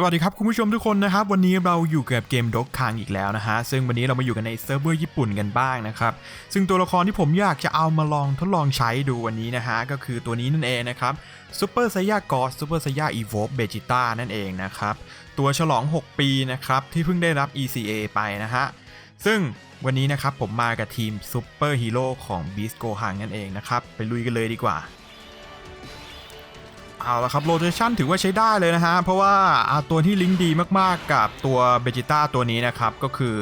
สวัสดีครับคุณผู้ชมทุกคนนะครับ วันนี้เราอยู่กับเกมด็อกคางอีกแล้วนะฮะ ซึ่งวันนี้เรามาอยู่กันในเซิร์ฟเวอร์ญี่ปุ่นกันบ้างนะครับ ซึ่งตัวละครที่ผมอยากจะเอามาลองทดลองใช้ดูวันนี้นะฮะ ก็คือตัวนี้นั่นเองนะครับซูเปอร์ไซยากอสซูเปอร์ไซยาอีโวเบจิต้านั่นเองนะครับ ตัวฉลอง 6 ปีนะครับ ที่เพิ่งได้รับ ECA ไปนะฮะ ซึ่งวันนี้นะครับผมมากับทีมซูเปอร์ฮีโร่ของบีสโกฮังนั่นเองนะครับไปลุยกันเลยดีกว่า เอาละครับโ o เ a ชันถือว่าใช้ได้เลยนะฮะ เพราะว่าตัวที่ลิงก์ดีมากๆกับตัวเบจิต้าตัวนี้นะครับ ก็คือ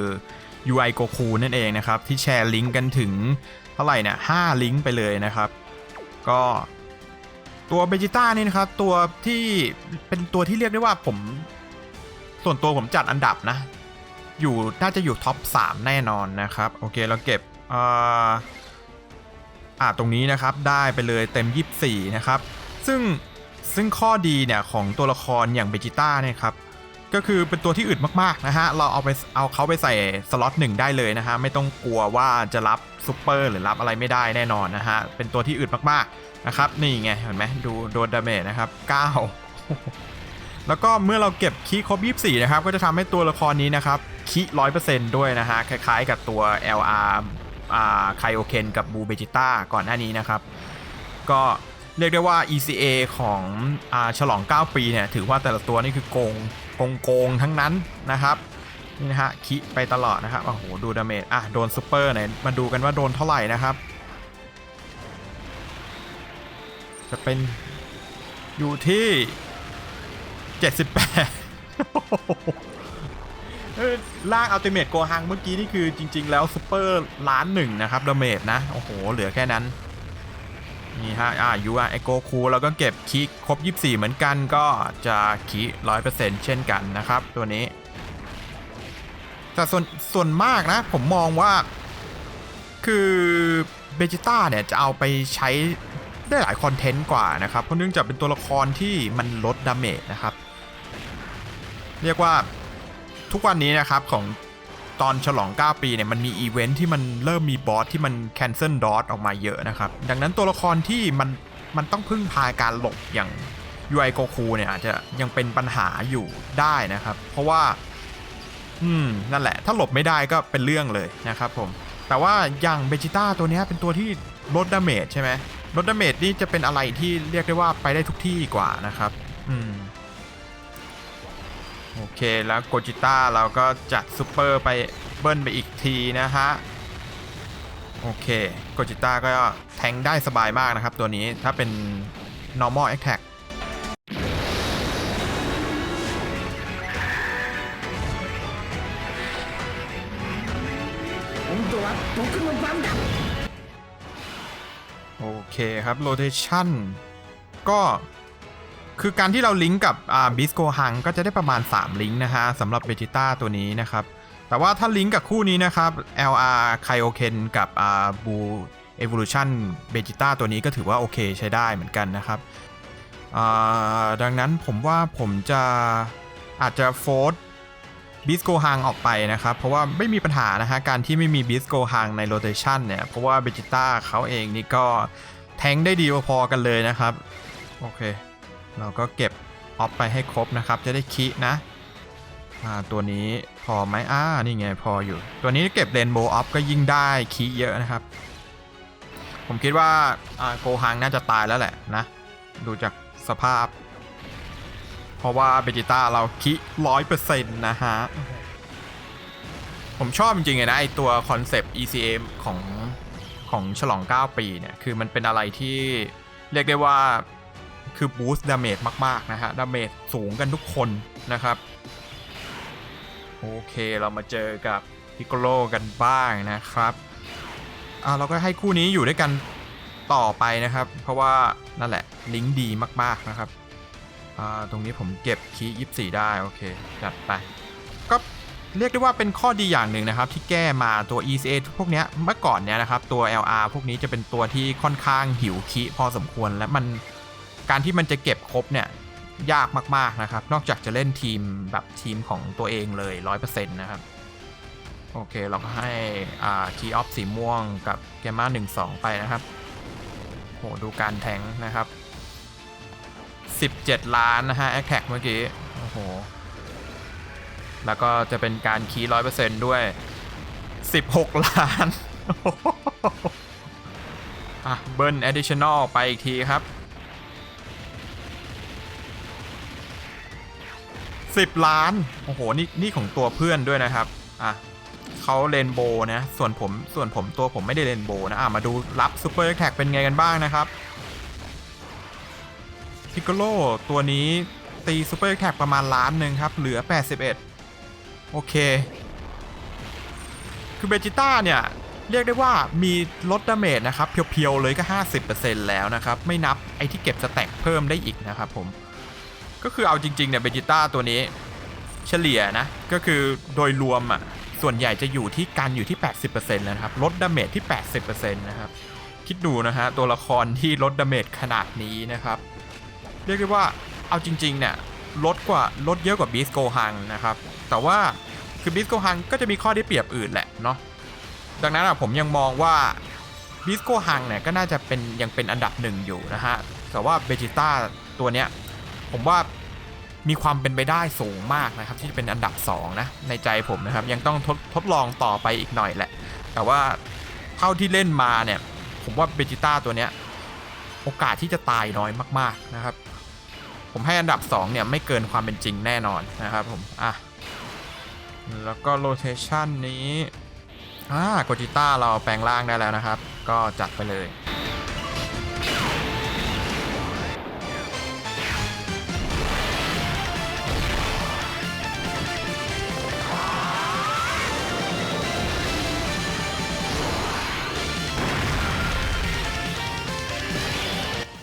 UI Goku นั่นเองนะครับ ที่แชร์ลิงก์กันถึงเท่าไหร่เนี่ย5ลิงก์ไปเลยนะครับ ก็ตัวเบจิต้านี่นะครับ ตัวที่เป็นตัวที่เรียกได้ว่าผม ส่วนตัวผมจัดอันดับนะ อยู่น่าจะอยู่ท็อป 3 แน่นอนนะครับ โอเคเราเก็บอ่าอ่าตรงนี้นะครับได้ไปเลยเต็ม 24 นะครับ ซึ่ง ซึ่งข้อดีเนี่ยของตัวละครอย่างเบจิต้าเนี่ยครับก็คือเป็นตัวที่อึดมากๆนะฮะ เราเอาไปเอาเขาไปใส่สล็อตหนึ่งได้เลยนะฮะ ไม่ต้องกลัวว่าจะรับซูเปอร์หรือรับอะไรไม่ได้แน่นอนนะฮะ เป็นตัวที่อึดมากๆนะครับ นี่ไง เห็นไหมดูโดนดาเมจนะครับ 9 แล้วก็เมื่อเราเก็บคีย์ครบ 24 นะครับ ก็จะทำให้ตัวละครนี้นะครับคีร้อยเปอร์เซ็นต์ด้วยนะฮะ คล้ายๆกับตัว LR อ่าไคโอเคนกับบูเบจิต้าก่อนหน้านี้นะครับ ก็ เรียกได้ว่า ECA ของอาฉลอง 9 ปีเนี่ยถือว่าแต่ละตัวนี่คือโกงโกงโกงทั้งนั้นนะครับนี่นะฮะคิไปตลอดนะครับโอ้โหดูดาเมจอะโดนซูเปอร์ไหนมาดูกันว่าโดนเท่าไหร่นะครับ จะเป็นอยู่ที่ 78ล่างอัลติเมทโกฮังเมื่อกี้นี่คือจริง ๆ แล้วซูเปอร์ล้านหนึ่งนะครับดาเมจนะ โอ้โห เหลือแค่นั้น นี่ฮะอ่ายูอาไอโกคูแล้วก็เก็บคีย์ครบ 24 เหมือนกันก็จะคีย์100%เช่นกันนะครับ ตัวนี้ แต่ส่วนส่วนมากนะ ผมมองว่า คือเบจิต้าเนี่ย จะเอาไปใช้ได้หลายคอนเทนต์กว่านะครับ เพราะเนื่องจากเป็นตัวละครที่มันลดดาเมจนะครับ เรียกว่าทุกวันนี้นะครับของ ตอนฉลอง 9 ปีเนี่ยมันมีอีเวนท์ที่มันเริ่มมีบอสที่มันแคนเซิลดอทออกมาเยอะนะครับ ดังนั้นตัวละครที่มันมันต้องพึ่งพาการหลบอย่าง UI Goku เนี่ยอาจจะยังเป็นปัญหาอยู่ได้นะครับ เพราะว่า อืม นั่นแหละ ถ้าหลบไม่ได้ก็เป็นเรื่องเลยนะครับผม แต่ว่าอย่างเบจิต้าตัวนี้เป็นตัวที่ลดดาเมจใช่ไหมลดดาเมจนี่จะเป็นอะไรที่เรียกได้ว่าไปได้ทุกที่กว่านะครับ อืม โอเคแล้วโกจิต้าเราก็จัดซูเปอร์ไปเบิ้ลไปอีกทีนะฮะ โอเคโกจิต้าก็แทงได้สบายมากนะครับ ตัวนี้ถ้าเป็น normal attack โอเคครับโรเทชันก็ คือการที่เราลิงก์กับอ่าบิสโกฮังก็จะได้ประมาณ 3 ลิงก์นะฮะสำหรับเบจิต้าตัวนี้นะครับ แต่ว่าถ้าลิงก์กับคู่นี้นะครับ LR k y o k e n กับอ่าบู Evolution เบจิต้าตัวนี้ก็ถือว่าโอเคใช้ได้เหมือนกันนะครับอ่าดังนั้นผมว่าผมจะอาจจะโฟร์บิสโกฮังออกไปนะครับ เพราะว่าไม่มีปัญหานะฮะการที่ไม่มีบิสโกฮังในโรเตชันเนี่ย เพราะว่าเบจิต้าเขาเองนี่ก็แทงได้ดีพอๆกันเลยนะครับ โอเค เราก็เก็บออฟไปให้ครบนะครับ จะได้คินะอ่าตัวนี้พอไหมอ่านี่ไงพออยู่ ตัวนี้เก็บเรนโบว์ออฟก็ยิ่งได้คีเยอะนะครับ ผมคิดว่าอ่าโกฮังน่าจะตายแล้วแหละนะ ดูจากสภาพ เพราะว่าเบจิต้าเราคิร้อยเปอร์เซ็นต์นะฮะ ผมชอบจริงๆนะไอตัวคอนเซปต์ ECA ของของฉลอง 9 ปีเนี่ย คือมันเป็นอะไรที่เรียกได้ว่า คือบูสต์ดาเมจมาก ๆ นะฮะ ดาเมจสูงกันทุกคนนะครับ โอเคเรามาเจอกับพิกโ l กันบ้างนะครับ อ่าเราก็ให้คู่นี้อยู่ด้วยกันต่อไปนะครับ เพราะว่านั่นแหละ ลิงก์ดีมาก ๆ นะครับ อ่า ตรงนี้ผมเก็บคีย์ยี่ได้ โอเค จัดไป ก็เรียกได้ว่าเป็นข้อดีอย่างหนึ่งนะครับที่แก้มาตัว ECA พวกเนี้ยเมื่อก่อนเนี้ยนะครับ ตัว LR พวกนี้จะเป็นตัวที่ค่อนข้างหิวคีพอสมควรและมัน การที่มันจะเก็บครบเนี่ยยากมาก ๆ นะครับ นอกจากจะเล่นทีมแบบทีมของตัวเองเลย 100%นะครับ โอเค เราก็ให้อ่าคีย์ออฟสีม่วงกับเกมมา1 2 ไปนะครับ โห ดูการแทงนะครับ 17 ล้านนะฮะแอคแท็กเมื่อกี้ โอ้โห แล้วก็จะเป็นการคีย์ร้อยเปอร์เซนต์ด้วย 16 ล้านอะเบิร์น additional ไปอีกทีครับ 10 ล้าน โอ้โห นี่นี่ของตัวเพื่อนด้วยนะครับ อะเขาเรนโบว์นะ ส่วนผมส่วนผมตัวผมไม่ได้เรนโบว์นะอะมาดูรับซูเปอร์แท็กเป็นไงกันบ้างนะครับพิกโกโลตัวนี้ตีซูเปอร์แท็กประมาณล้านหนึ่งครับ เหลือ 81 โอเค คือเบจิต้าเนี่ย เรียกได้ว่ามีลดดาเมจนะครับ เพียวๆ เลยก็ 50%แล้วนะครับ ไม่นับไอที่เก็บสแต็กเพิ่มได้อีกนะครับผม ก็คือเอาจริงๆเนี่ยเบจิต้าตัวนี้ เฉลี่ยนะ ก็คือโดยรวมอะส่วนใหญ่จะอยู่ที่การอยู่ที่ 80%แล้วนะครับลดดาเมจที่ 80%นะครับคิดดูนะฮะตัวละครที่ลดดาเมจขนาดนี้นะครับ เรียกได้ว่าเอาจริงๆเนี่ยลดกว่าลดเยอะกว่าบีสโกฮังนะครับ แต่ว่าคือบีสโกฮังก็จะมีข้อได้เปรียบอื่นแหละเนาะดังนั้นผมยังมองว่าบิสโกฮังเนี่ยก็น่าจะเป็นยังเป็นอันดับหนึ่งอยู่นะฮะแต่ว่าเบจิต้าตัวเนี้ย ผมว่ามีความเป็นไปได้สูงมากนะครับ ที่จะเป็นอันดับ 2 นะ ในใจผมนะครับ ยังต้องทดทดลองต่อไปอีกหน่อยแหละ แต่ว่าเท่าที่เล่นมาเนี่ย ผมว่าเบจิต้าตัวเนี้ย โอกาสที่จะตายน้อยมาก ๆนะครับ ผมให้อันดับ 2 เนี่ย ไม่เกินความเป็นจริงแน่นอนนะครับผม อะ แล้วก็โรเทชันนี้อ่าโกจิต้าเราแปลงร่างได้แล้วนะครับ ก็จัดไปเลย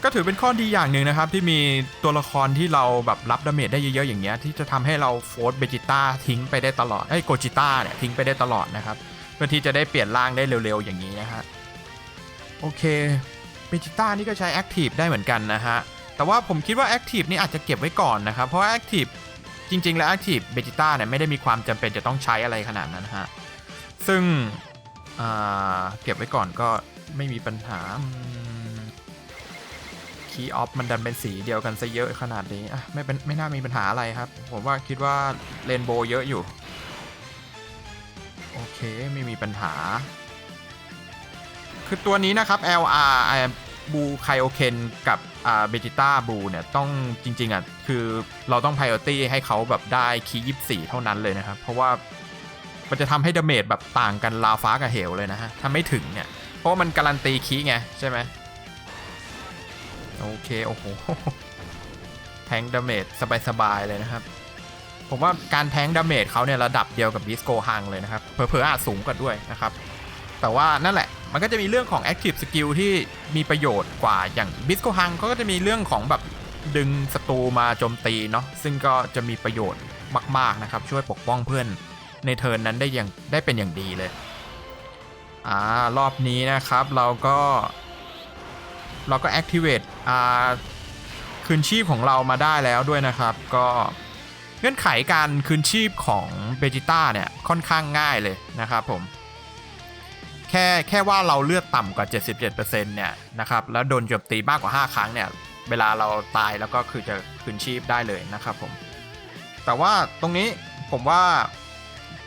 ก็ถือเป็นข้อดีอย่างหนึ่งนะครับ ที่มีตัวละครที่เราแบบรับดาเมจได้เยอะๆอย่างเงี้ยที่จะทำให้เราโฟร์สเบจิต้าทิ้งไปได้ตลอดไอ้โกจิต้าเนี่ยทิ้งไปได้ตลอดนะครับเพื่อที่จะได้เปลี่ยนร่างได้เร็วๆอย่างนี้นะฮะโอเคเบจิต้านี่ก็ใช้แอคทีฟได้เหมือนกันนะฮะแต่ว่าผมคิดว่าแอคทีฟนี่อาจจะเก็บไว้ก่อนนะครับเพราะแอคทีฟจริง ๆ แล้วแอคทีฟเบจิต้าเนี่ยไม่ได้มีความจำเป็นจะต้องใช้อะไรขนาดนั้นฮะซึ่งเก็บไว้ก่อนก็ไม่มีปัญหา คีย์ออฟมันดันเป็นสีเดียวกันซะเยอะขนาดนี้อะไม่เป็นไม่น่ามีปัญหาอะไรครับ ผมว่าคิดว่าเรนโบว์เยอะอยู่ โอเคไม่มีปัญหา คือตัวนี้นะครับ LR บูไคโอเคนกับอ่าเบจิต้าบูเนี่ยต้องจริง ๆอะคือเราต้อง priority ให้เขาแบบได้คีย์ยี่สี่เท่านั้นเลยนะครับ เพราะว่ามันจะทำให้ดาเมจแบบต่างกันราฟ้ากับเหวเลยนะฮะถ้าไม่ถึงเนี่ย เพราะว่ามันการันตีคีย์ไงใช่ไหม โอเค โอ้โห แทงดาเมจสบาย ๆ เลยนะครับ ผมว่าการแทงดาเมจเขาเนี่ย ระดับเดียวกับบิสโกฮังเลยนะครับ เผลอๆอาจสูงกว่าด้วยนะครับ แต่ว่านั่นแหละ มันก็จะมีเรื่องของ Active Skill ที่มีประโยชน์กว่าอย่างบิสโกฮังเขาก็จะมีเรื่องของแบบดึงศัตรูมาโจมตีเนาะซึ่งก็จะมีประโยชน์มาก ๆ นะครับ ช่วยปกป้องเพื่อนในเทิร์นนั้นได้อย่างได้เป็นอย่างดีเลยอ่ารอบนี้นะครับเราก็ เราก็ activate อ่าคืนชีพของเรามาได้แล้วด้วยนะครับ ก็เงื่อนไขการคืนชีพของเบจิต้าเนี่ยค่อนข้างง่ายเลยนะครับผม แค่แค่ว่าเราเลือดต่ำกว่า 77%เนี่ยนะครับแล้วโดนโจมตีมากกว่า 5 ครั้งเนี่ยเวลาเราตายแล้วก็คือจะคืนชีพได้เลยนะครับผม แต่ว่าตรงนี้ผมว่า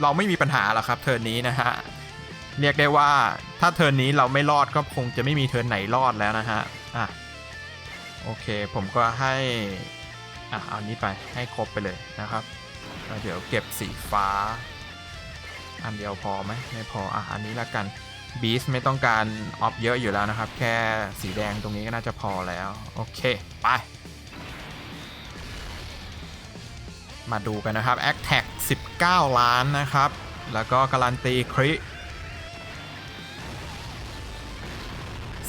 เราไม่มีปัญหาหรอกครับเทิร์นนี้นะฮะ เรียกได้ว่าถ้าเทิร์นนี้เราไม่รอดก็คงจะไม่มีเทิร์นไหนรอดแล้วนะฮะ อะ โอเคผมก็ให้ อะเอานี้ไปให้ครบไปเลยนะครับเดี๋ยวเก็บสีฟ้า อันเดียวพอไหมไม่พอ อะ อันนี้ละกันบีสไม่ต้องการออฟเยอะอยู่แล้วนะครับ แค่สีแดงตรงนี้ก็น่าจะพอแล้ว โอเค ไป มาดูกันนะครับ a c t a c 19 ล้านนะครับ แล้วก็การันตีคริ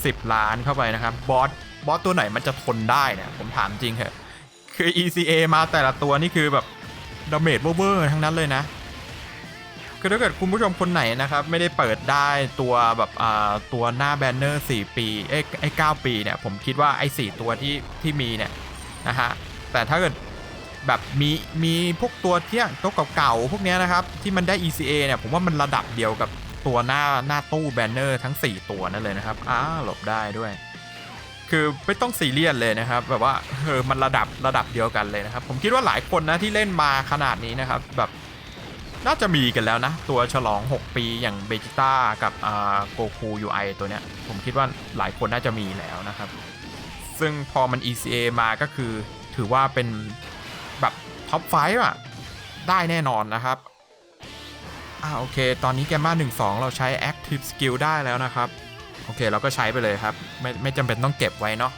10 ล้านเข้าไปนะครับบอสบอสตัวไหนมันจะทนได้เนี่ยผมถามจริงเหอะคือ ECA มาแต่ละตัวนี่คือแบบดาเมจเวอร์ทั้งนั้นเลยนะคือถ้าเกิดคุณผู้ชมคนไหนนะครับ ไม่ได้เปิดได้ตัวแบบอ่าตัวหน้าแบนเนอร์ 4 ปีเอ้ไอ้9ปีเนี่ย ผมคิดว่าไอ้4ตัวที่ที่มีเนี่ยนะฮะแต่ถ้าเกิดแบบมีมีพวกตัวเที่ยงตัวเก่าๆพวกเนี้ยนะครับ ที่มันได้ ECA เนี่ยผมว่ามันระดับเดียวกับ ตัวหน้าหน้าตู้แบนเนอร์ทั้ง 4 ตัวนั่นเลยนะครับอ้าหลบได้ด้วย คือไม่ต้องซีเรียสเลยนะครับ แบบว่าเออมันระดับระดับเดียวกันเลยนะครับ ผมคิดว่าหลายคนนะที่เล่นมาขนาดนี้นะครับ แบบน่าจะมีกันแล้วนะ ตัวฉลอง 6 ปีอย่างเบจิต้ากับโกคูยูไอตัวเนี้ย ผมคิดว่าหลายคนน่าจะมีแล้วนะครับ ซึ่งพอมัน ECA มาก็คือถือว่าเป็นแบบท็อปไฟอะได้แน่นอนนะครับ อ่าโอเค ตอนนี้แกมมา1 2 เราใช้ Active Skill ได้แล้วนะครับ โอเค เราก็ใช้ไปเลยครับ ไม่ไม่จำเป็นต้องเก็บไว้เนาะ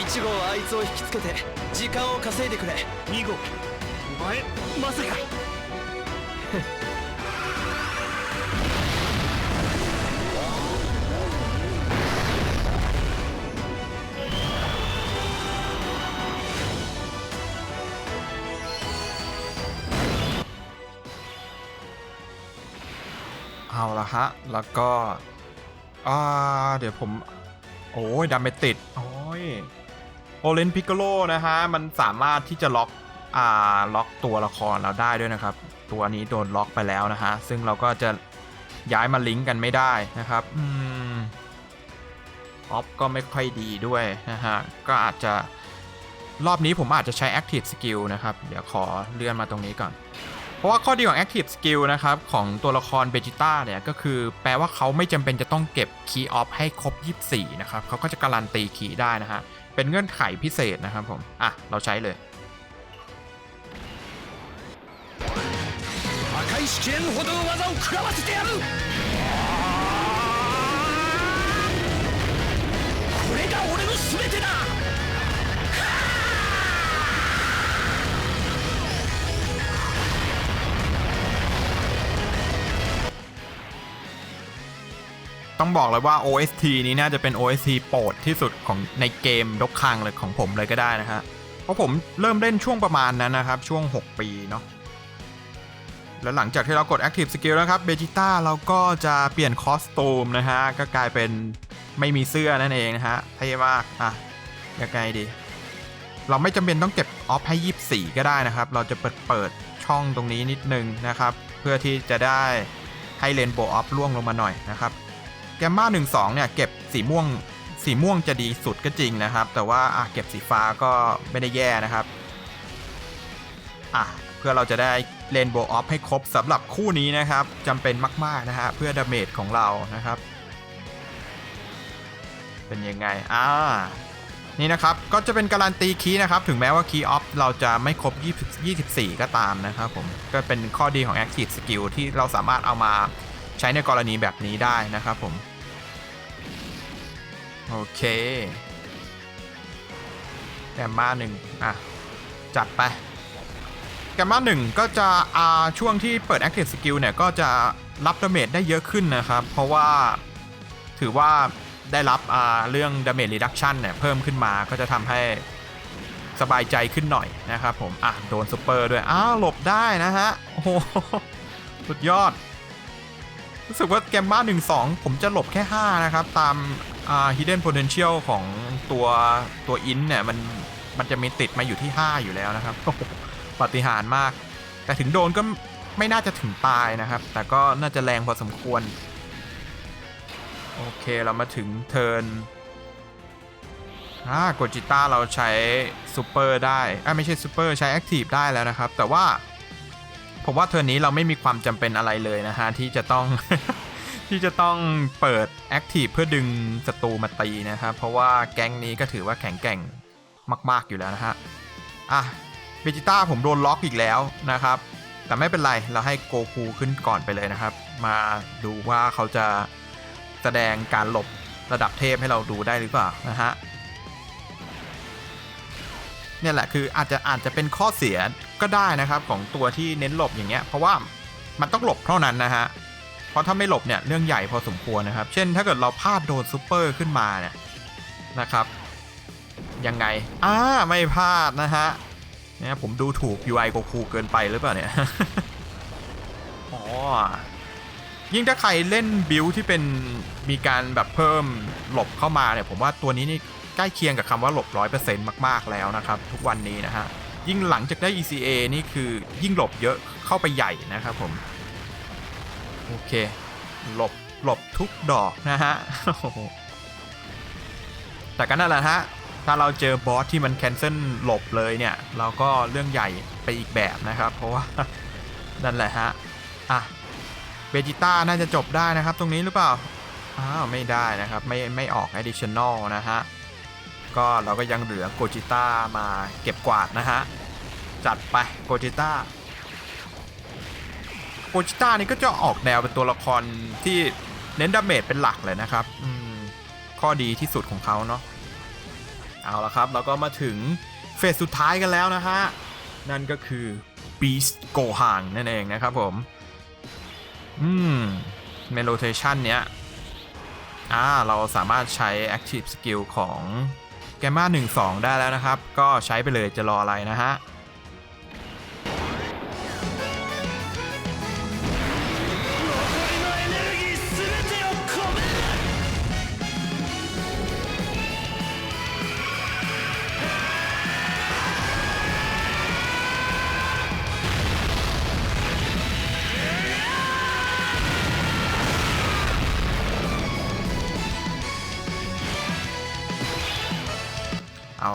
1号あいつを引きつけて時間を稼いでくれ2号お前まさか เอาละฮะ แล้วก็อ่าเดี๋ยวผม โอ้ยดัมเมติด โอ้ยโอเลนพิกโ o นะฮะ มันสามารถที่จะล็อกอ่าล็อกตัวละครเราได้ด้วยนะครับ ตัวนี้โดนล็อกไปแล้วนะฮะ ซึ่งเราก็จะย้ายมาลิงก์กันไม่ได้นะครับ อืมออฟก็ไม่ค่อยดีด้วยนะฮะ ก็อาจจะรอบนี้ผมอาจจะใช้ Active Skill นะครับ เดี๋ยวขอเลื่อนมาตรงนี้ก่อน เพราะว่าข้อดีของ Active Skill นะครับ ของตัวละครเบจิต้าเนี่ย ก็คือแปลว่าเขาไม่จำเป็นจะต้องเก็บ Key Off ให้ครบ 24 นะครับ เขาก็จะการันตีคีย์ได้นะฮะ เป็นเงื่อนไขพิเศษนะครับผม อ่ะ เราใช้เลย 破壊しきれんほどの技を食らわせてやるこれが俺の全てだ ต้องบอกเลยว่า OST นี้น่าจะเป็น OST โปรดที่สุดของในเกมดกคังเลยของผมเลยก็ได้นะฮะ เพราะผมเริ่มเล่นช่วงประมาณนั้นนะครับ ช่วง 6 ปีเนาะ แล้วหลังจากที่เรากด Active Skill นะครับเบจิต้าเราก็จะเปลี่ยนคอสตูมนะฮะ ก็กลายเป็นไม่มีเสื้อนั่นเองนะฮะเท่มาก อะยังไงดี เราไม่จำเป็นต้องเก็บออฟให้ 24 ก็ได้นะครับ เราจะเปิดเปิดช่องตรงนี้นิดนึงนะครับ เพื่อที่จะได้ให้เลนโบออฟล่วงลงมาหน่อยนะครับ แกมมา1 2 เนี่ย เก็บสีม่วงสีม่วงจะดีสุดก็จริงนะครับ แต่ว่าอะเก็บสีฟ้าก็ไม่ได้แย่นะครับอะเพื่อเราจะได้เลนโบออฟให้ครบสำหรับคู่นี้นะครับจำเป็นมาก ๆ นะฮะเพื่อดาเมจของเรานะครับ เป็นยังไงอ่านี่นะครับก็จะเป็นการันตีคีย์นะครับ ถึงแม้ว่าคีย์ออฟเราจะไม่ครบ20 24 ก็ตามนะครับผม ก็เป็นข้อดีของ Active Skill ที่เราสามารถเอามา ใช้ในกรณีแบบนี้ได้นะครับผม โอเคแกมมาหนึ่งอะ จัดไปแกมมาหนึ่งก็จะอ่าช่วงที่เปิด Active Skill เนี่ย ก็จะรับดาเมจได้เยอะขึ้นนะครับ เพราะว่าถือว่าได้รับอ่าเรื่อง Damage Reduction เนี่ย เพิ่มขึ้นมาก็จะทำให้สบายใจขึ้นหน่อยนะครับผม อะ โดนซูเปอร์ด้วย อ้าว หลบได้นะฮะ โอ้โห สุดยอด รู้สึกว่าแกมบ้าน1 2ผมจะหลบแค่ 5 นะครับ ตามอ่า hidden potential ของตัวตัวอินเนี่ยมันมันจะมีติดมาอยู่ที่ 5 อยู่แล้วนะครับปฏิหารมาก แต่ถึงโดนก็ไม่น่าจะถึงตายนะครับ แต่ก็น่าจะแรงพอสมควร โอเคเรามาถึงเทิร์นอ่าโกจิต้าเราใช้ซูเปอร์ได้อ่าไม่ใช่ซูเปอร์ใช้แอคทีฟได้แล้วนะครับ แต่ว่า ผมว่าเทอร์นี้เราไม่มีความจำเป็นอะไรเลยนะฮะ ที่จะต้อง ที่จะต้องเปิดแอคทีฟเพื่อดึงศัตรูมาตีนะครับเพราะว่าแก๊งนี้ก็ถือว่าแข็งแกร่งมาก ๆ อยู่แล้วนะฮะ อะเบจิต้าผมโดนล็อกอีกแล้วนะครับ แต่ไม่เป็นไร เราให้โกคูขึ้นก่อนไปเลยนะครับ มาดูว่าเขาจะแสดงการหลบระดับเทพให้เราดูได้หรือเปล่านะฮะเนี่ยแหละคืออาจจะอาจจะเป็นข้อเสีย ก็ได้นะครับของตัวที่เน้นหลบอย่างเงี้ยเพราะว่ามันต้องหลบเท่านั้นนะฮะเพราะถ้าไม่หลบเนี่ยเรื่องใหญ่พอสมควรนะครับ เช่นถ้าเกิดเราพลาดโดนซูเปอร์ขึ้นมาเนี่ยนะครับยังไงอ่าไม่พลาดนะฮะเนี่ยผมดูถูก UI โกคูเกินไปหรือเปล่าเนี่ยอ๋อยิ่งถ้าใครเล่นบิลที่เป็นมีการแบบเพิ่มหลบเข้ามาเนี่ยผมว่าตัวนี้นี่ใกล้เคียงกับคำว่าหลบ100%มาก ๆ แล้วนะครับ ทุกวันนี้นะฮะ ยิ่งหลังจากได้ ECA นี่คือยิ่งหลบเยอะเข้าไปใหญ่นะครับผม โอเค หลบหลบทุกดอกนะฮะแต่ก็นั่นแหละฮะ ถ้าเราเจอบอสที่มันแคนเซิลหลบเลยเนี่ย เราก็เรื่องใหญ่ไปอีกแบบนะครับ เพราะว่า นั่นแหละฮะ อะเบจิต้าน่าจะจบได้นะครับ ตรงนี้หรือเปล่า อ้าว ไม่ได้นะครับ ไม่ไม่ออก additional นะฮะ ก็เราก็ยังเหลือโกจิต้ามาเก็บกวาดนะฮะ จัดไปโกจิต้าโกจิต้านี่ก็จะออกแนวเป็นตัวละครที่เน้นดาเมจเป็นหลักเลยนะครับข้อดีที่สุดของเขาเนาะเอาละครับเราก็มาถึงเฟสสุดท้ายกันแล้วนะฮะ นั่นก็คือ Beast Gohan นั่นเองนะครับผม อืมในโรเทชันเนี้ยอ่าเราสามารถใช้ Active Skill ของ Gamma 1 2 ได้แล้วนะครับ ก็ใช้ไปเลยจะรออะไรนะฮะ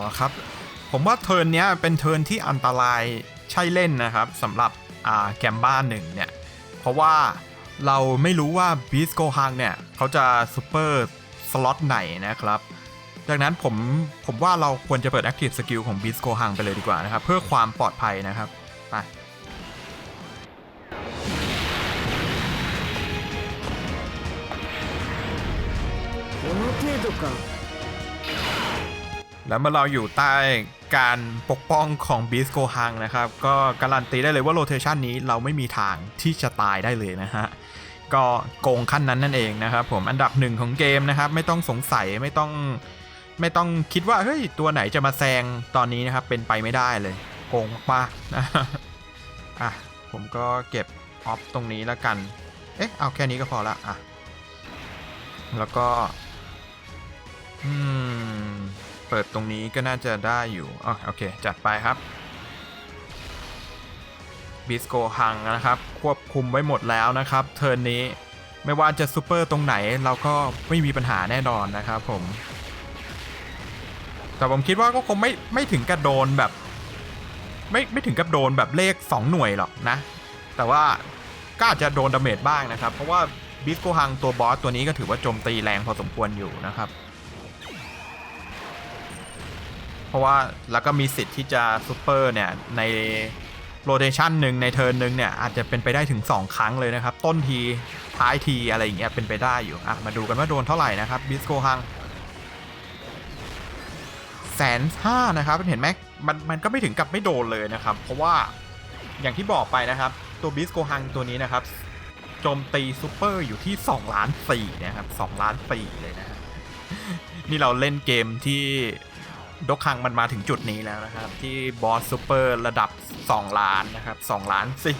อาละครับ ผมว่าเทิร์นเนี้ยเป็นเทิร์นที่อันตรายใช่เล่นนะครับสำหรับอ่าแกมบ้าหนึ่งเนี่ย เพราะว่าเราไม่รู้ว่าบีสโกฮังเนี่ยเขาจะซูเปอร์สล็อตไหนนะครับ ดังนั้นผมผมว่าเราควรจะเปิด Active Skill ของ Beast Go Hang ไปเลยดีกว่านะครับ เพื่อความปลอดภัยนะครับ ไป この程度か แล้วเมื่อเราอยู่ใต้การปกป้องของ Beast Go Hang นะครับ ก็การันตีได้เลยว่าโรเทชันนี้เราไม่มีทางที่จะตายได้เลยนะฮะ ก็โกงขั้นนั้นนั่นเองนะครับผมอันดับหนึ่งของเกมนะครับ ไม่ต้องสงสัยไม่ต้องไม่ต้องคิดว่าเฮ้ยตัวไหนจะมาแซงตอนนี้นะครับ เป็นไปไม่ได้เลย โกงมากนะอะผมก็เก็บออฟตรงนี้แล้วกัน เอ๊ะเอาแค่นี้ก็พอละอะแล้วก็ อืม เปิดตรงนี้ก็น่าจะได้อยู่อ๋อโอเค จัดไปครับบิสโกฮังนะครับ ควบคุมไว้หมดแล้วนะครับ เทิร์นนี้ไม่ว่าจะซูเปอร์ตรงไหนเราก็ไม่มีปัญหาแน่นอนนะครับผม แต่ผมคิดว่าก็คงไม่ไม่ถึงกับโดนแบบ ไม่ไม่ถึงกับโดนแบบเลข 2 หน่วยหรอกนะ แต่ว่าก็อาจจะโดนดาเมจบ้างนะครับ เพราะว่าบิสโกฮังตัวบอสตัวนี้ก็ถือว่าโจมตีแรงพอสมควรอยู่นะครับ เพราะว่าแล้วก็มีสิทธิ์ที่จะซูเปอร์เนี่ยในโรเ t ชันหนึ่งในเทิร์นหนึ่งเนี่ยอาจจะเป็นไปได้ถึง 2 ครั้งเลยนะครับ ต้นทีท้ายทีอะไรอย่างเงี้ยเป็นไปได้อยู่อะมาดูกันว่าโดนเท่าไหร่นะครับบิสโกฮังแสนห้านะครับเห็นไหมมันมันก็ไม่ถึงกับไม่โดนเลยนะครับ เพราะว่าอย่างที่บอกไปนะครับ ตัวบิสโกฮังตัวนี้นะครับโจมตีซูเปอร์อยู่ที่2ล้าน4นะครับ2ล้าน4เลยนะนี่เราเล่นเกมที่ ดกคังมันมาถึงจุดนี้แล้วนะครับ ที่บอสซูเปอร์ระดับ 2 ล้านนะครับ 2 ล้านสิ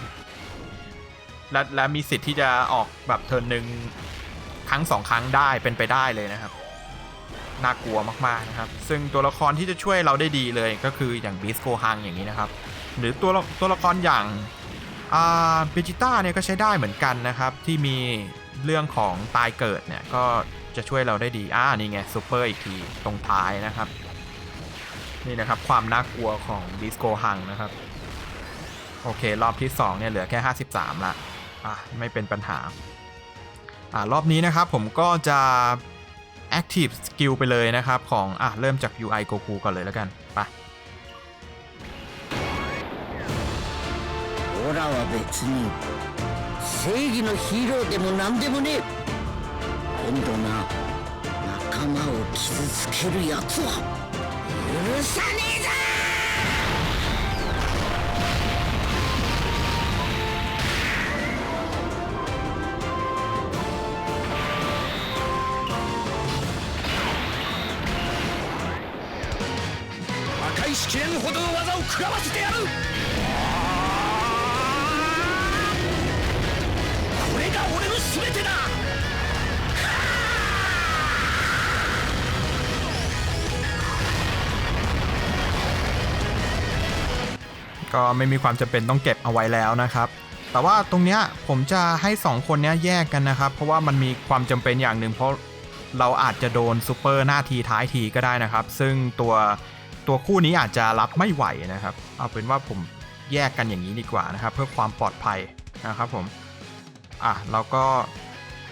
และและมีสิทธิ์ที่จะออกแบบเทิร์นหนึ่งครั้งสองครั้งได้เป็นไปได้เลยนะครับ น่ากลัวมากๆนะครับ ซึ่งตัวละครที่จะช่วยเราได้ดีเลยก็คืออย่างบิสโกฮังอย่างนี้นะครับ หรือตัวตัวละครอย่างอ่าเบจิต้าเนี่ยก็ใช้ได้เหมือนกันนะครับ ที่มีเรื่องของตายเกิดเนี่ยก็จะช่วยเราได้ดี อ่า นี่ไงซูเปอร์อีกทีตรงท้ายนะครับ นี่นะครับความน่ากลัวของดิสโกฮังนะครับ โอเค รอบที่ 2 เนี่ยเหลือแค่ 53 ละอ่ะ ไม่เป็นปัญหา อ่ารอบนี้นะครับผมก็จะ Active Skill ไปเลยนะครับ ของ อ่ะ เริ่มจาก UI Goku ก่อนเลยแล้วกัน ไป オラは別に正義のヒーローでも何でもねえ今度な仲間を傷つけるやつは 許さねえぞ赤い試練ほどの技を食らわせてやる。 ก็ไม่มีความจำเป็นต้องเก็บเอาไว้แล้วนะครับ แต่ว่าตรงเนี้ยผมจะให้ 2 คนเนี้ยแยกกันนะครับ เพราะว่ามันมีความจำเป็นอย่างหนึ่งเพราะเราอาจจะโดนซูเปอร์หน้าทีท้ายทีก็ได้นะครับ ซึ่งตัวตัวคู่นี้อาจจะรับไม่ไหวนะครับ เอาเป็นว่าผมแยกกันอย่างนี้ดีกว่านะครับ เพื่อความปลอดภัยนะครับผมอะเราก็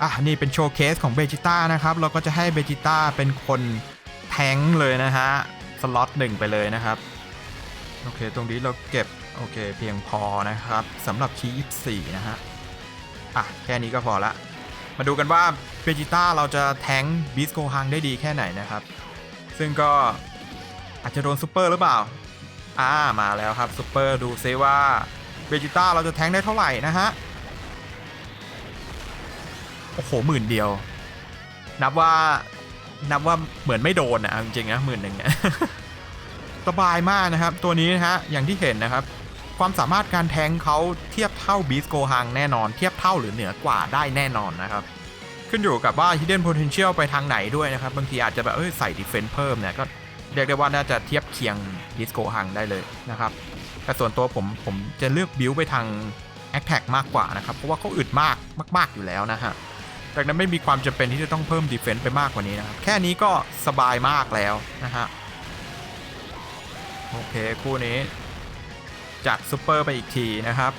อะนี่เป็นโชว์เคสของเบจิต้านะครับ เราก็จะให้เบจิต้าเป็นคนแทงเลยนะฮะสล็อตหนึ่งไปเลยนะครับ โอเค ตรงนี้เราเก็บ โอเค เพียงพอนะครับสำหรับคี24 นะฮะ อะ แค่นี้ก็พอละ มาดูกันว่าเบจิต้าเราจะแทงบิสโกฮังได้ดีแค่ไหนนะครับ ซึ่งก็อาจจะโดนซูเปอร์หรือเปล่า อ่า มาแล้วครับซูเปอร์ดูซิว่าเบจิต้าเราจะแทงได้เท่าไหร่นะฮะ โอ้โหหมื่นเดียว นับว่านับว่าเหมือนไม่โดนนะจริงๆนะหมื่นหนึ่งเนี่ย สบายมากนะครับ ตัวนี้นะฮะอย่างที่เห็นนะครับ ความสามารถการแทงเขาเทียบเท่าบีสโกฮังแน่นอน เทียบเท่าหรือเหนือกว่าได้แน่นอนนะครับ ขึ้นอยู่กับว่า hidden potential ไปทางไหนด้วยนะครับ บางทีอาจจะแบบเอ้ยใส่ defense เพิ่มเนี่ยก็เรียกได้ว่าน่าจะเทียบเคียงบีสโกฮังได้เลยนะครับแต่ส่วนตัวผมผมจะเลือกบิวไปทาง attack มากกว่านะครับ เพราะว่าเขาอึดมากมาก ๆ อยู่แล้วนะฮะดังนั้นไม่มีความจำเป็นที่จะต้องเพิ่มดีเฟนต์ไปมากกว่านี้นะครับ แค่นี้ก็สบายมากแล้วนะฮะ โอเค คู่นี้ จัดซูเปอร์ไปอีกทีนะครับ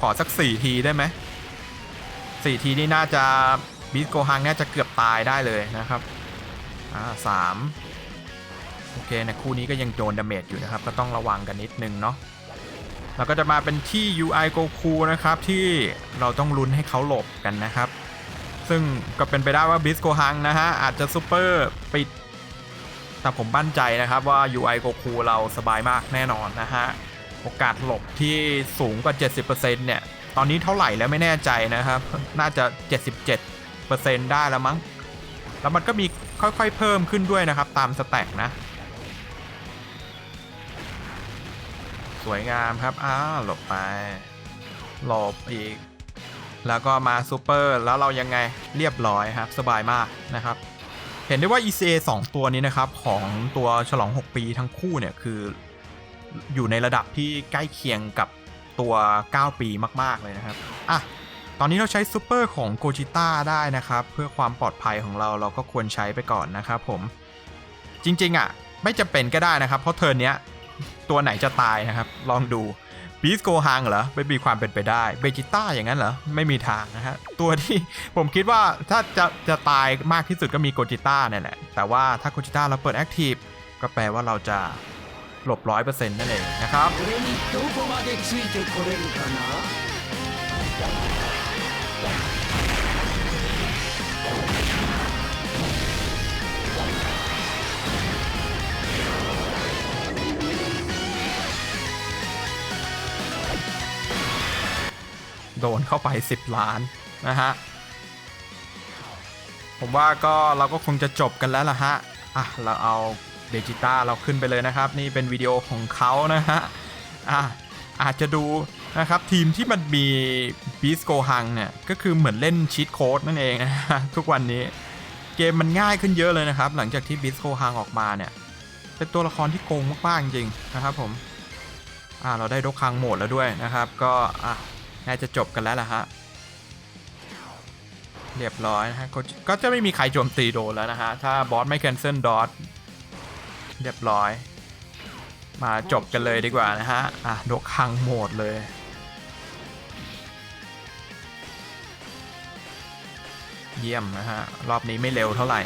ขอสัก 4 ทีได้ไหม4ทีนี่น่าจะบิสโกฮังน่าจะเกือบตายได้เลยนะครับ อ่าสามโอเคนะคู่นี้ก็ยังโดนดาเมจอยู่นะครับ ก็ต้องระวังกันนิดนึงเนาะแล้วก็จะมาเป็นที่ UI Goku นะครับ ที่เราต้องลุ้นให้เขาหลบกันนะครับ ซึ่งก็เป็นไปได้ว่าบิสโกฮังนะฮะ อาจจะซูเปอร์ปิด แต่ผมมั่นใจนะครับว่า UI Goku เราสบายมากแน่นอนนะฮะ โอกาสหลบที่สูงกว่า 70%เนี่ย ตอนนี้เท่าไหร่แล้วไม่แน่ใจนะครับ น่าจะ 77%ได้แล้วมั้ง แล้วมันก็มีค่อยๆเพิ่มขึ้นด้วยนะครับ ตามสแต็กนะ สวยงามครับ อ้าหลบไป หลบอีก แล้วก็มาซูเปอร์ แล้วเรายังไงเรียบร้อยครับ สบายมากนะครับ ห็นได้ว่า ECA 2 ตัวนี้นะครับ ของตัวฉลอง 6 ปีทั้งคู่เนี่ย คืออยู่ในระดับที่ใกล้เคียงกับตัว 9 ปีมาก ๆ เลยนะครับ อะ ตอนนี้เราใช้ซูเปอร์ของโกจิต้าได้นะครับ เพื่อความปลอดภัยของเราเราก็ควรใช้ไปก่อนนะครับผม จริง ๆ อะ ไม่จะเป็นก็ได้นะครับ เพราะเทิร์นเนี้ย ตัวไหนจะตายนะครับ ลองดู บีสโกฮังเหรอไม่มีความเป็นไปได้เบจิต้าอย่างนั้นเหรอ ไม่มีทางนะฮะ ตัวที่ผมคิดว่าถ้าจะจะตายมากที่สุดก็มีโกจิต้าเนี่ยแหละ แต่ว่าถ้าโกจิต้าเราเปิดแอคทีฟก็แปลว่าเราจะหลบร้อยเปอร์เซ็นต์นั่นเองนะครับ โดนเข้าไป 10 ล้านนะฮะ ผมว่าก็เราก็คงจะจบกันแล้วล่ะฮะ อะ เราเอาเบจิต้าเราขึ้นไปเลยนะครับ นี่เป็นวิดีโอของเขานะฮะ อะ อาจจะดูนะครับ ทีมที่มันมีบีสโกฮังเนี่ย ก็คือเหมือนเล่นชีตโค้ดนั่นเองนะฮะทุกวันนี้เกมมันง่ายขึ้นเยอะเลยนะครับ หลังจากที่บีสโกฮังออกมาเนี่ย เป็นตัวละครที่โกงมากๆจริงนะครับผม อ่าเราได้ดกคังโหมดแล้วด้วยนะครับ ก็อะ น่าจะจบกันแล้วล่ะฮะ เรียบร้อยนะฮะก็ก็จะไม่มีใครโจมตีโดนแล้วนะฮะ ถ้าบอสไม่ cancel dot เรียบร้อย มาจบกันเลยดีกว่านะฮะ อะดกคังโหมดเลยเยี่ยมนะฮะ รอบนี้ไม่เร็วเท่าไหร่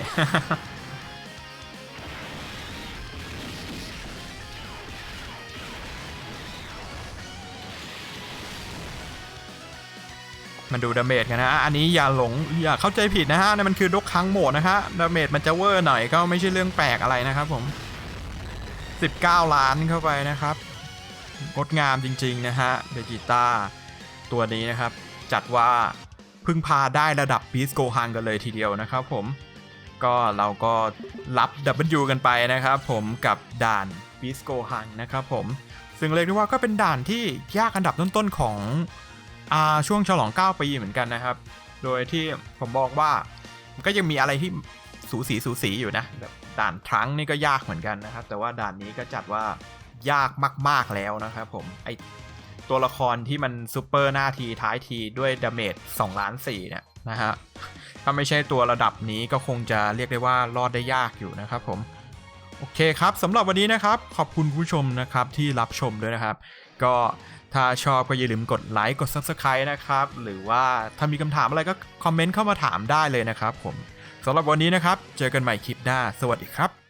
มาดูดาเมจกันนะฮะอันนี้อย่าหลงอย่าเข้าใจผิดนะฮะนั่นมันคือดกคังโหมดนะฮะดาเมจมันจะเวอร์หน่อยก็ไม่ใช่เรื่องแปลกอะไรนะครับผม 19 ล้านเข้าไปนะครับงดงามจริงๆนะฮะเบจิต้าตัวนี้นะครับ จัดว่าพึ่งพาได้ระดับบีสโกฮังกันเลยทีเดียวนะครับผมก็เราก็รับ W กันไปนะครับผมกับด่านบีสโกฮังนะครับผม ซึ่งเรียกได้ว่าก็เป็นด่านที่ยากอันดับต้นๆของ ช่วงฉลอง 9 ปีเหมือนกันนะครับ โดยที่ผมบอกว่ามันก็ยังมีอะไรที่สูสีสูสีอยู่นะแบบด่านทรังนี่ก็ยากเหมือนกันนะครับ แต่ว่าด่านนี้ก็จัดว่ายากมาก ๆแล้วนะครับผมไอตัวละครที่มันซูเปอร์หน้าทีท้ายทีด้วยดาเมจ2ล้าน4เนี่ยนะฮะถ้าไม่ใช่ตัวระดับนี้ก็คงจะเรียกได้ว่ารอดได้ยากอยู่นะครับผม โอเคครับสำหรับวันนี้นะครับ ขอบคุณผู้ชมนะครับที่รับชมด้วยนะครับ ก็ ถ้าชอบก็อย่าลืมกดไลค์กด Subscribe นะครับ หรือว่าถ้ามีคำถามอะไรก็คอมเมนต์เข้ามาถามได้เลยนะครับผมสำหรับวันนี้นะครับ เจอกันใหม่คลิปหน้า สวัสดีครับ